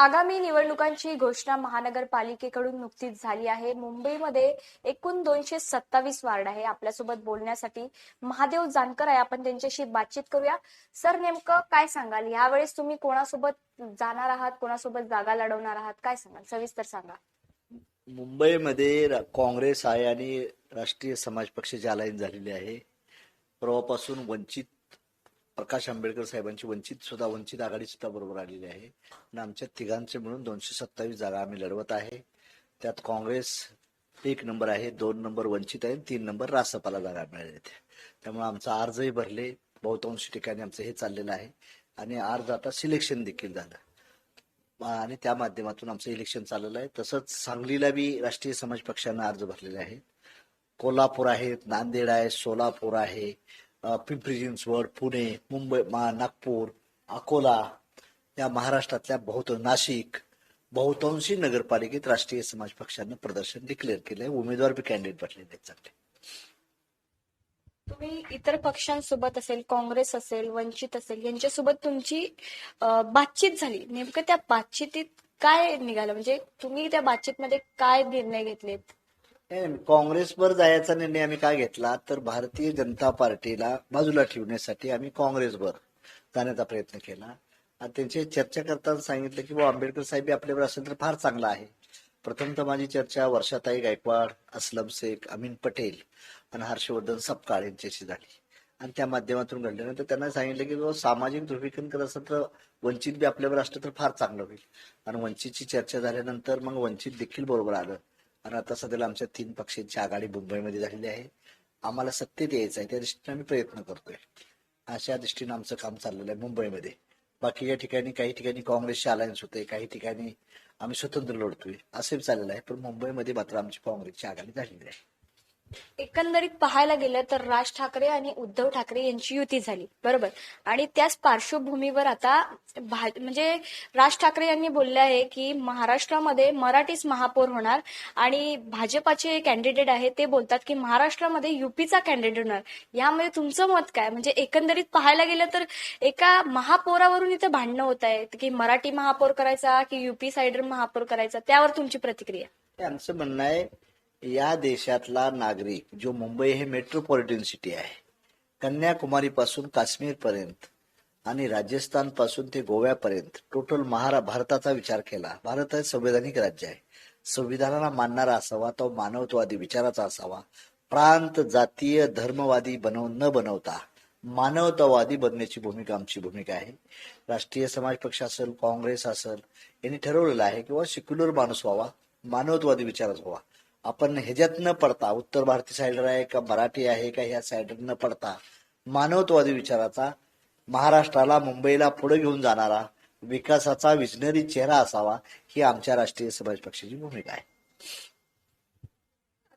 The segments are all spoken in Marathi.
आगामी निवडणुकांची घोषणा महानगरपालिकेकडून नुकतीच झाली आहे. मुंबईमध्ये एकूण दोनशे सत्तावीस वार्ड आहे आपल्यासोबत बोलण्यासाठी. महादेव जानकर आहे आपण त्यांच्याशी बातचीत करूया. सर नेमकं काय सांगाल? यावेळेस तुम्ही कोणासोबत जाणार आहात? कोणासोबत जागा लढवणार आहात? काय सांगाल? सविस्तर सांगा. मुंबईमध्ये काँग्रेस आहे आणि राष्ट्रीय समाज पक्ष अलायन्स झालेली आहे. परवापासून वंचित प्रकाश आंबेडकर साहेबांची वंचित सुद्धा वंचित आघाडी सुद्धा बरोबर आलेली आहे. आणि आमच्या तिघांचे मिळून दोनशे सत्तावीस जागा आम्ही लढवत आहे. त्यात काँग्रेस एक नंबर आहे दोन नंबर वंचित आहे तीन नंबर रासपाला जागा मिळाल्या आहेत त्यामुळे आमचा अर्जही भरले बहुतांश ठिकाणी आमचं हे चाललेलं आहे. आणि अर्ज आता सिलेक्शन देखील झालं. आणि त्या माध्यमातून आमचं इलेक्शन चाललेलं आहे. तसंच सांगलीला बी राष्ट्रीय समाज पक्षानं अर्ज भरलेले आहेत. कोल्हापूर आहे नांदेड आहे सोलापूर आहे पिंपरी चिंचवड पुणे मुंबई मा- नागपूर अकोला या महाराष्ट्रातल्या बहुत नाशिक बहुतांशी नगरपालिकेत राष्ट्रीय समाज पक्षानं प्रदर्शन डिक्लेअर केलंय. उमेदवार बी कॅन्डिडेट भरलेले आहेत चांगले. तुम्ही इतर पक्षांसोबत असेल काँग्रेस असेल वंचित असेल यांच्यासोबत तुमची बातचीत झाली. नेमकं त्या बातचीतीत काय निघालं? म्हणजे तुम्ही त्या बातचीतमध्ये काय निर्णय घेतलेत? काँग्रेसवर जायचा निर्णय आम्ही काय घेतला? तर भारतीय जनता पार्टीला बाजूला ठेवण्यासाठी आम्ही काँग्रेसवर जाण्याचा प्रयत्न केला. आणि त्यांची चर्चा करताना सांगितलं की आंबेडकर साहेब आपल्यावर असेल तर फार चांगला आहे. प्रथमतः माझी चर्चा वर्षाताई गायकवाड असलम शेख अमीन पटेल आणि हर्षवर्धन सपकाळ यांच्याशी झाली. आणि त्या माध्यमातून घडल्यानंतर त्यांना सांगितलं की बाबा सामाजिक ध्रुवीकरण करत असेल तर वंचित बी आपल्यावर असलं तर फार चांगलं होईल. आणि वंचितची चर्चा झाल्यानंतर मग वंचित देखील बरोबर आलं. आणि आता सध्याला आमच्या तीन पक्षांची आघाडी मुंबईमध्ये झालेली आहे. आम्हाला सत्तेत यायचं आहे त्या दृष्टीने आम्ही प्रयत्न करतोय. अशा दृष्टीने आमचं काम चाललेलं आहे मुंबईमध्ये. बाकी या ठिकाणी काही ठिकाणी काँग्रेसचे अलायन्स होते काही ठिकाणी आम्ही स्वतंत्र लढतोय असे चाललेलं आहे. पण मुंबईमध्ये मात्र आमची काँग्रेसची आघाडी झालेली आहे. एकंदरीत पाहायला गेलं तर राज ठाकरे आणि उद्धव ठाकरे यांची युती झाली. बरोबर? आणि त्याच पार्श्वभूमीवर आता म्हणजे राज ठाकरे यांनी बोलले आहे की महाराष्ट्रामध्ये मराठीच महापौर होणार आणि भाजपाचे कॅन्डिडेट आहे ते बोलतात की महाराष्ट्रामध्ये युपीचा कॅन्डिडेट होणार. यामध्ये तुमचं मत काय? म्हणजे एकंदरीत पाहायला गेलं तर एका महापौरावरून इथं भांडणं होत आहेत की मराठी महापौर करायचा की युपी साइडर महापौर करायचा? त्यावर तुमची प्रतिक्रिया. त्यांचं म्हणणं आहे या देशातला नागरिक जो मुंबई हे मेट्रोपॉलिटन सिटी आहे कन्याकुमारी पासून काश्मीर पर्यंत आणि राजस्थानपासून ते गोव्यापर्यंत टोटल महारा भारताचा विचार केला. भारत हे संवैधानिक राज्य आहे. संविधानाला मानणारा असावा तो मानवतावादी विचाराचा असावा. प्रांत जातीय धर्मवादी बनव न बनवता मानवतावादी बनण्याची भूमिका आमची भूमिका आहे. राष्ट्रीय समाज पक्ष असेल काँग्रेस असेल यांनी ठरवलेलं आहे किंवा सेक्युलर माणूस व्हावा मानवतावादी विचाराचा व्हावा. आपण ह्याच्यात न पडता उत्तर भारतीय सायडर आहे का मराठी आहे का ह्या सायडर न पडता मानवतवादी विचाराचा महाराष्ट्राला मुंबईला पुढे घेऊन जाणारा विकासाचा विजनरी चेहरा असावा ही आमच्या राष्ट्रीय समाज पक्षाची भूमिका आहे.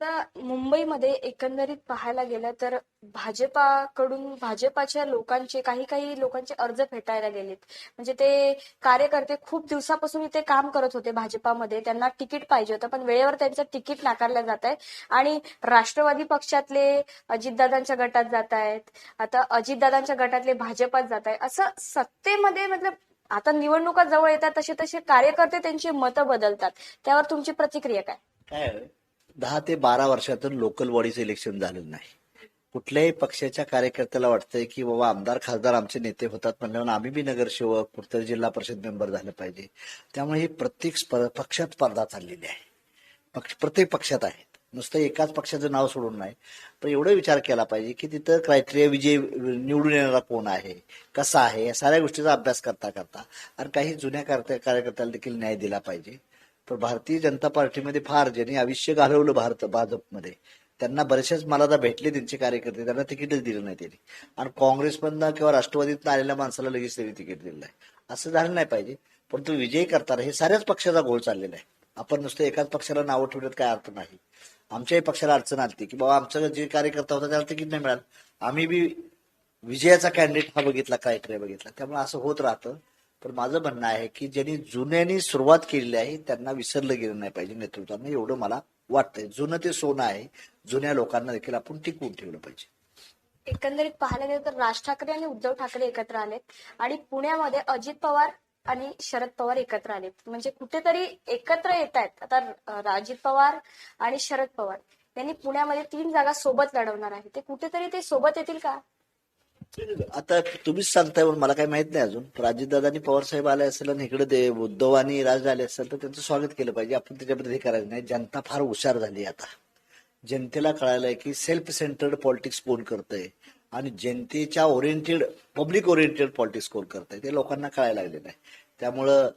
आता मुंबईमध्ये एकंदरीत पाहायला गेलं तर भाजपाकडून भाजपाच्या लोकांचे काही काही लोकांचे अर्ज फेटायला गेलेत. म्हणजे ते कार्यकर्ते खूप दिवसापासून इथे काम करत होते भाजपामध्ये. त्यांना तिकीट पाहिजे होतं पण वेळेवर त्यांचं तिकीट नाकारलं जात आहे. आणि राष्ट्रवादी पक्षातले अजितदादांच्या गटात जात आहेत. आता अजितदादांच्या गटातले भाजपात जात आहे असं सत्तेमध्ये मतलब आता निवडणुका जवळ येतात तसे तसे कार्यकर्ते त्यांची मतं बदलतात. त्यावर तुमची प्रतिक्रिया काय? काय दहा ते बारा वर्षातून लोकल बॉडीचं इलेक्शन झालेलं नाही. कुठल्याही पक्षाच्या कार्यकर्त्याला वाटतंय की बाबा आमदार खासदार आमचे नेते होतात म्हणल्यावर आम्ही बी नगरसेवक कुठतरी जिल्हा परिषद मेंबर झालं पाहिजे. त्यामुळे ही प्रत्येक पक्षात स्पर्धा चाललेली आहे. पक्ष प्रत्येक पक्षात आहेत. नुसतं एकाच पक्षाचं नाव सोडून नाही. पण एवढा विचार केला पाहिजे की तिथं क्रायटेरिया विजय निवडून येणारा कोण आहे? कसा आहे? या साऱ्या गोष्टीचा अभ्यास करता करता आणि काही जुन्या कार्य- कार्यकर्त्याला देखील न्याय दिला पाहिजे. पण भारतीय जनता पार्टीमध्ये फार ज्यांनी आयुष्य घालवलं भारत भाजपमध्ये त्यांना बरेचसेच मला आता भेटले त्यांचे कार्यकर्ते. त्यांना तिकीटच दिलं नाही त्यांनी. आणि काँग्रेसमधनं किंवा राष्ट्रवादीतनं आलेल्या माणसाला लगेच त्यांनी तिकीट दिलं आहे असं झालं नाही पाहिजे. पण तो विजयी करताना हे साऱ्याच पक्षाचा गोळ चाललेला आहे. आपण नुसतं एकाच पक्षाला नावं ठेवण्यात काय अर्थ नाही. आमच्याही पक्षाला अडचण आली की बाबा आमचा जे कार्यकर्ता होता त्याला तिकीट नाही मिळालं. आम्ही बी विजयाचा कॅन्डिडेट हा बघितला काय बघितला. त्यामुळे असं होत राहतं. पण माझं म्हणणं आहे की ज्यांनी जुन्यानी सुरुवात केलेली आहे त्यांना विसरलं गेलं नाही पाहिजे नेतृत्वानं. एवढं मला वाटतंय. जुनं ते सोनं आहे. जुन्या लोकांना देखील आपण टिकवून ठेवलं पाहिजे. एकंदरीत पाहायला गेलं तर राज ठाकरे आणि उद्धव ठाकरे एकत्र आलेत आणि पुण्यामध्ये अजित पवार आणि शरद पवार एकत्र आलेत. म्हणजे कुठेतरी एकत्र येत आहेत आता राजित अजित पवार आणि शरद पवार यांनी पुण्यामध्ये तीन जागा सोबत लढवणार आहे ते कुठेतरी ते सोबत येतील का? आता तुम्हीच सांगताय म्हणून मला काही माहीत नाही अजून. राजीदादानी पवारसाहेब पवार साहेब आले असेल आणि इकडे दे उद्धव आणि राज आले असेल तर त्यांचं स्वागत केलं पाहिजे. आपण त्याच्याबद्दल हे करायचं नाही. जनता फार हुशार झाली आता. जनतेला कळालंय की सेल्फ सेंटर्ड पॉलिटिक्स कोण करतंय? आणि जनतेच्या ओरिएंटेड पब्लिक ओरिएंटेड पॉलिटिक्स कोण करतंय? ते लोकांना कळायला लागलेलं आहे. त्यामुळं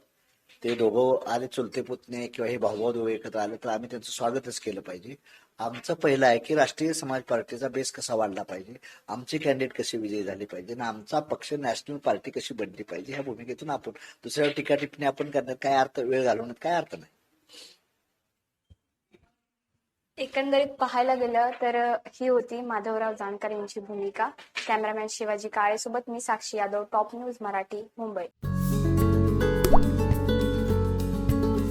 ते दोघं आले चुलते पुतणे किंवा हे भाऊभाऊ दोघे एकत्र आले तर आम्ही त्यांचं स्वागतच केलं पाहिजे. आमचं पहिलं आहे की राष्ट्रीय समाज पार्टीचा बेस कसा वाढला पाहिजे आमचे कॅन्डिडेट कसे विजयी झाले पाहिजे आणि आमचा पक्ष नॅशनल पार्टी कशी बनली पाहिजे ह्या भूमिकेतून आपण दुसऱ्यावर टीका टिप्पणी आपण करण्यात काय अर्थ वेळ घालवण्यात काय अर्थ नाही. एकंदरीत पाहायला गेलं तर ही होती माधवराव जानकर यांची भूमिका. कॅमेरामॅन शिवाजी काळेसोबत मी साक्षी यादव टॉप न्यूज मराठी मुंबई.